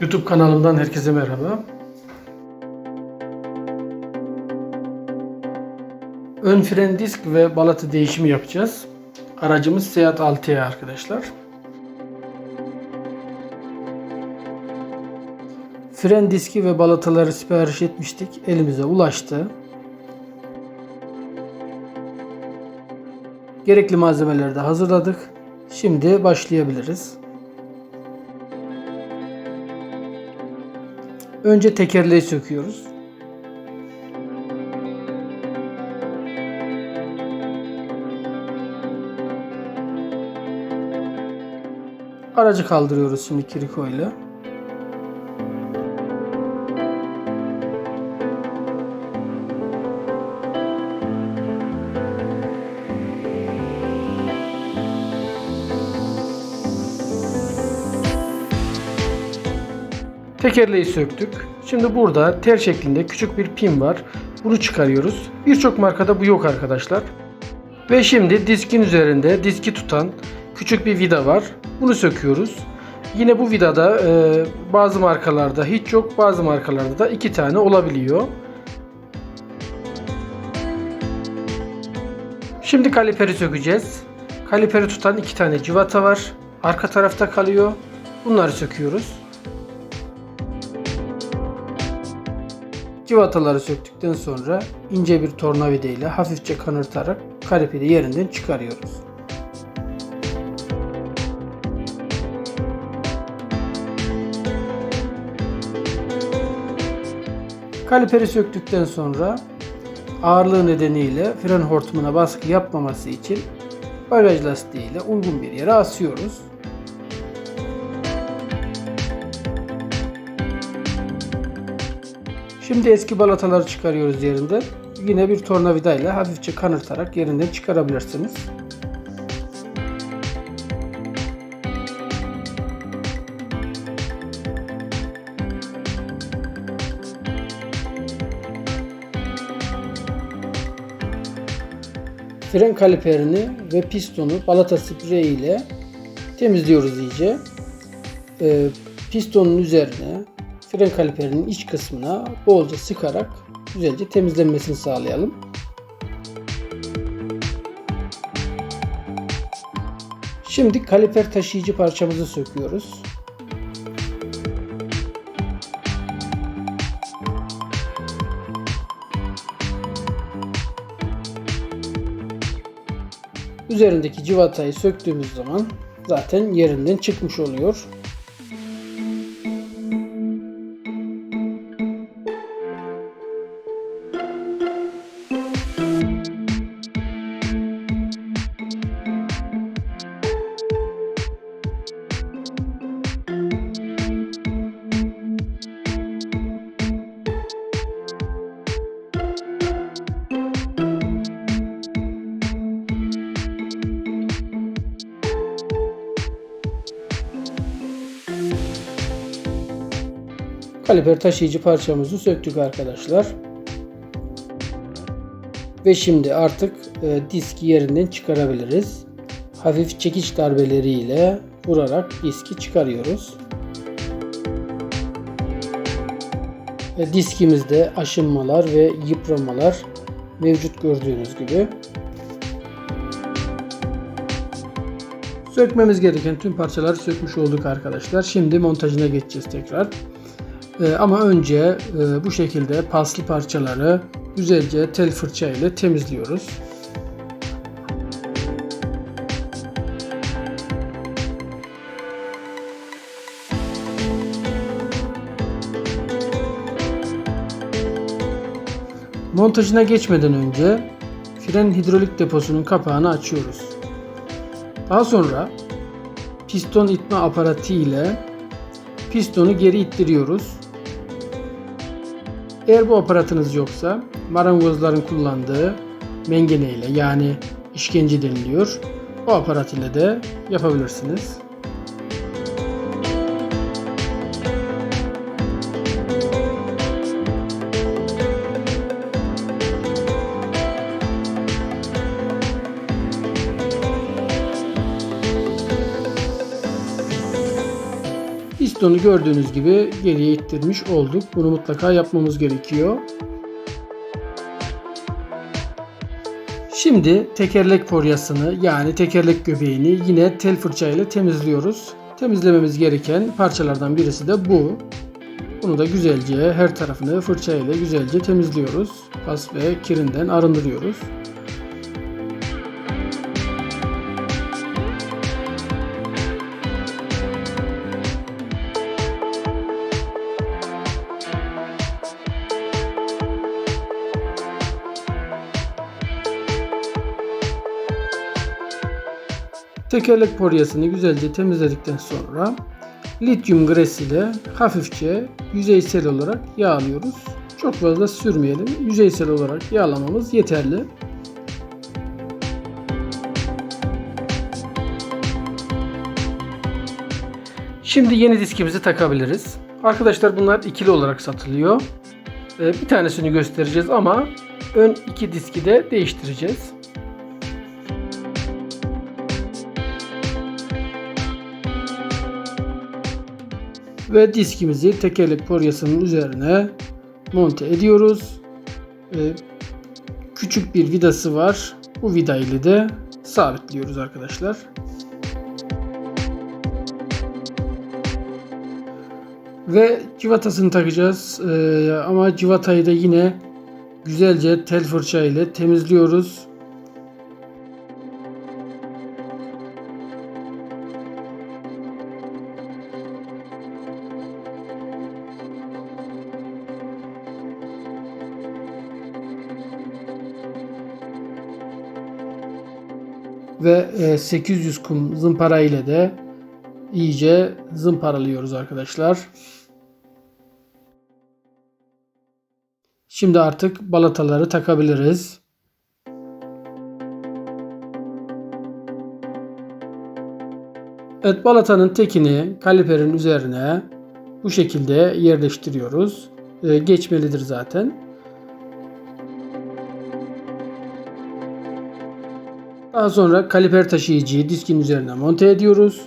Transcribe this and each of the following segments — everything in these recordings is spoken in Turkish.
YouTube kanalımdan herkese merhaba. Ön fren disk ve balata değişimi yapacağız. Aracımız Seat 6'ya arkadaşlar. Fren diski ve balataları sipariş etmiştik. Elimize ulaştı. Gerekli malzemeleri de hazırladık. Şimdi başlayabiliriz. Önce tekerleği söküyoruz. Aracı kaldırıyoruz şimdi kiriko ile. Tekerleği söktük. Şimdi burada tel şeklinde küçük bir pin var. Bunu çıkarıyoruz. Birçok markada bu yok arkadaşlar. Ve şimdi diskin üzerinde diski tutan küçük bir vida var. Bunu söküyoruz. Yine bu vidada e, bazı markalarda hiç yok, bazı markalarda da iki tane olabiliyor. Şimdi kaliperi sökeceğiz. Kaliperi tutan iki tane civata var. Arka tarafta kalıyor. Bunları söküyoruz. Civataları söktükten sonra ince bir tornavida ile hafifçe kanırtarak kaliperi yerinden çıkarıyoruz. Kaliperi söktükten sonra ağırlığı nedeniyle fren hortumuna baskı yapmaması için bagaj lastiği ile uygun bir yere asıyoruz. Şimdi eski balataları çıkarıyoruz yerinden. Yine bir tornavida ile hafifçe kanırtarak yerinden çıkarabilirsiniz. Fren kaliperini ve pistonu balata spreyi ile temizliyoruz iyice. Ee, pistonun üzerine fren kaliperinin iç kısmına bolca sıkarak güzelce temizlenmesini sağlayalım. Şimdi kaliper taşıyıcı parçamızı söküyoruz. Üzerindeki civatayı söktüğümüz zaman zaten yerinden çıkmış oluyor. Kaliper taşıyıcı parçamızı söktük arkadaşlar. Ve şimdi artık e, diski yerinden çıkarabiliriz. Hafif çekiç darbeleriyle vurarak diski çıkarıyoruz. Ve diskimizde aşınmalar ve yıpramalar mevcut gördüğünüz gibi. Sökmemiz gereken tüm parçaları sökmüş olduk arkadaşlar. Şimdi montajına geçeceğiz tekrar. Ee, ama önce e, bu şekilde paslı parçaları güzelce tel fırça ile temizliyoruz. Montajına geçmeden önce fren hidrolik deposunun kapağını açıyoruz. Daha sonra piston itme aparatı ile pistonu geri ittiriyoruz. Eğer bu aparatınız yoksa marangozların kullandığı mengene ile yani işkence deniliyor. O aparat ile de yapabilirsiniz. Pistonu gördüğünüz gibi geriye ittirmiş olduk. Bunu mutlaka yapmamız gerekiyor. Şimdi tekerlek poryasını yani tekerlek göbeğini yine tel fırçayla temizliyoruz. Temizlememiz gereken parçalardan birisi de bu. Bunu da güzelce her tarafını fırçayla güzelce temizliyoruz. Pas ve kirinden arındırıyoruz. Tekerlek poryasını güzelce temizledikten sonra lityum gres ile hafifçe yüzeysel olarak yağlıyoruz. Çok fazla sürmeyelim. Yüzeysel olarak yağlamamız yeterli. Şimdi yeni diskimizi takabiliriz. Arkadaşlar bunlar ikili olarak satılıyor. Ee, Bir tanesini göstereceğiz ama ön iki diski de değiştireceğiz. Ve diskimizi tekerlek poryasının üzerine monte ediyoruz. Ee, küçük bir vidası var. Bu vida ile de sabitliyoruz arkadaşlar. Ve civatasını takacağız. Ee, ama civatayı da yine güzelce tel fırça ile temizliyoruz. Ve e, 800 kum zımpara ile de iyice zımparalıyoruz arkadaşlar. Şimdi artık balataları takabiliriz. Evet balatanın tekini kaliperin üzerine bu şekilde yerleştiriyoruz. E, geçmelidir zaten. Daha sonra kaliper taşıyıcıyı diskin üzerine monte ediyoruz.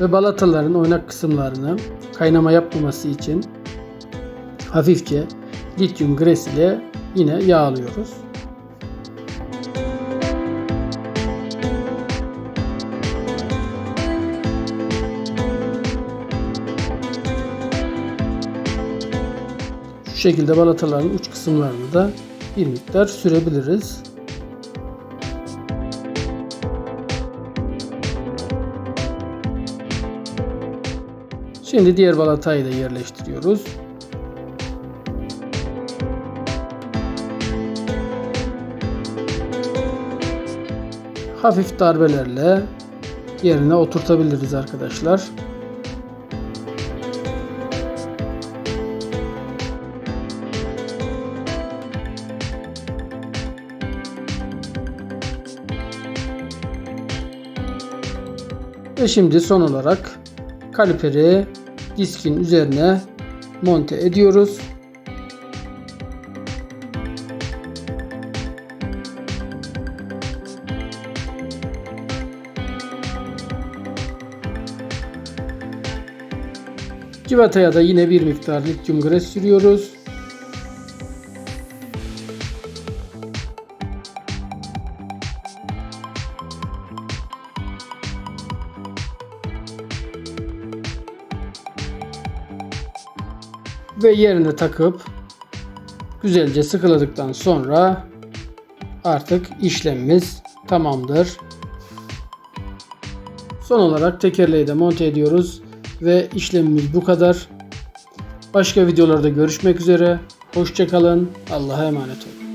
Ve balataların oynak kısımlarını kaynama yapmaması için hafifçe lityum gres ile yine yağlıyoruz. Şu şekilde balataların uç kısımlarını da bir miktar sürebiliriz. Şimdi diğer balatayı da yerleştiriyoruz. Hafif darbelerle yerine oturtabiliriz arkadaşlar. Ve şimdi son olarak kaliperi diskin üzerine monte ediyoruz. Civataya da yine bir miktar lityum gres sürüyoruz. Ve yerine takıp güzelce sıkıladıktan sonra artık işlemimiz tamamdır. Son olarak tekerleği de monte ediyoruz ve işlemimiz bu kadar. Başka videolarda görüşmek üzere. Hoşçakalın. Allah'a emanet olun.